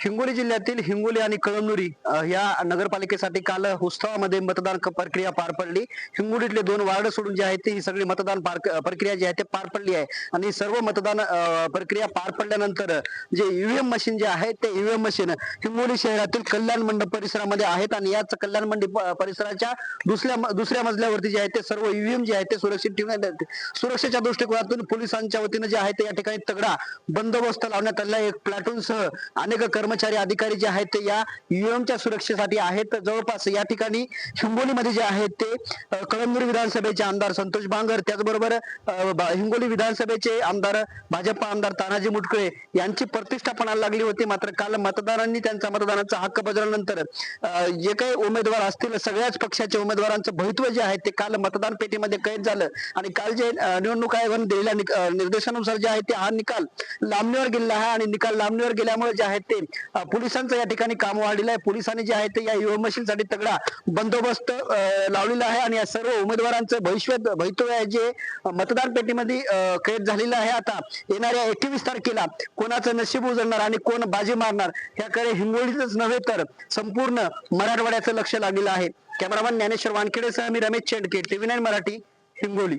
हिंगोली जिल्ह्यातील हिंगोली आणि कळमनुरी या नगरपालिकेसाठी काल उत्सवामध्ये मतदान प्रक्रिया पार पडली. हिंगोलीतले दोन वार्ड सोडून जे आहेत ते ही सगळी मतदान पार प्रक्रिया जी आहे ते पार पडली आहे. आणि सर्व मतदान प्रक्रिया पार पडल्यानंतर जे ईव्हीएम मशीन जे आहे ते ईव्हीएम मशीन हिंगोली शहरातील कल्याण मंडप परिसरामध्ये आहेत. आणि याच कल्याण मंडप परिसराच्या दुसऱ्या दुसऱ्या मजल्यावरती जे आहे ते सर्व ईव्हीएम जे आहे ते सुरक्षित ठेवण्यात सुरक्षेच्या दृष्टिकोनातून पोलिसांच्या वतीनं जे आहे ते या ठिकाणी तगडा बंदोबस्त लावण्यात आला एक प्लॅटून सह अनेक कर्मचारी अधिकारी जे आहेत ते या युएमच्या सुरक्षेसाठी आहेत. तर जवळपास या ठिकाणी हिंगोलीमध्ये जे आहेत ते अ, कळमनुरी विधानसभेचे आमदार संतोष बांगर त्याचबरोबर हिंगोली विधानसभेचे आमदार भाजप आमदार तानाजी मुटकुळे यांची प्रतिष्ठा पणाला लागली होती. मात्र काल मतदारांनी त्यांचा मतदानाचा हक्क बजावल्यानंतर जे काही उमेदवार असतील सगळ्याच पक्षाच्या उमेदवारांचं भवित्व जे आहे ते काल मतदान पेटीमध्ये कैद झालं. आणि काल जे निवडणूक आयोगाने दिलेल्या निर्देशानुसार जे आहे ते हा निकाल लांबणीवर गेलेला आहे. आणि निकाल लांबणीवर गेल्यामुळे जे आहे ते पोलिसांचं या ठिकाणी काम वाढलेलं आहे. पोलिसांनी जे आहे ते या युवमशीलसाठी तगडा बंदोबस्त लावलेला आहे आणि या सर्व उमेदवारांचं भविष्य भवितव्य जे मतदार मतदान पेटीमध्ये कैद झालेलं आहे. आता येणाऱ्या एकवीस तारखेला कोणाचं नशीब उजळणार आणि कोण बाजी मारणार याकडे हिंगोलीतच नव्हे तर संपूर्ण मराठवाड्याचं लक्ष लागलेलं आहे. कॅमेरामॅन ज्ञानेश्वर वानखेडेसह मी रमेश चेंडके टीव्ही नाईन मराठी हिंगोली.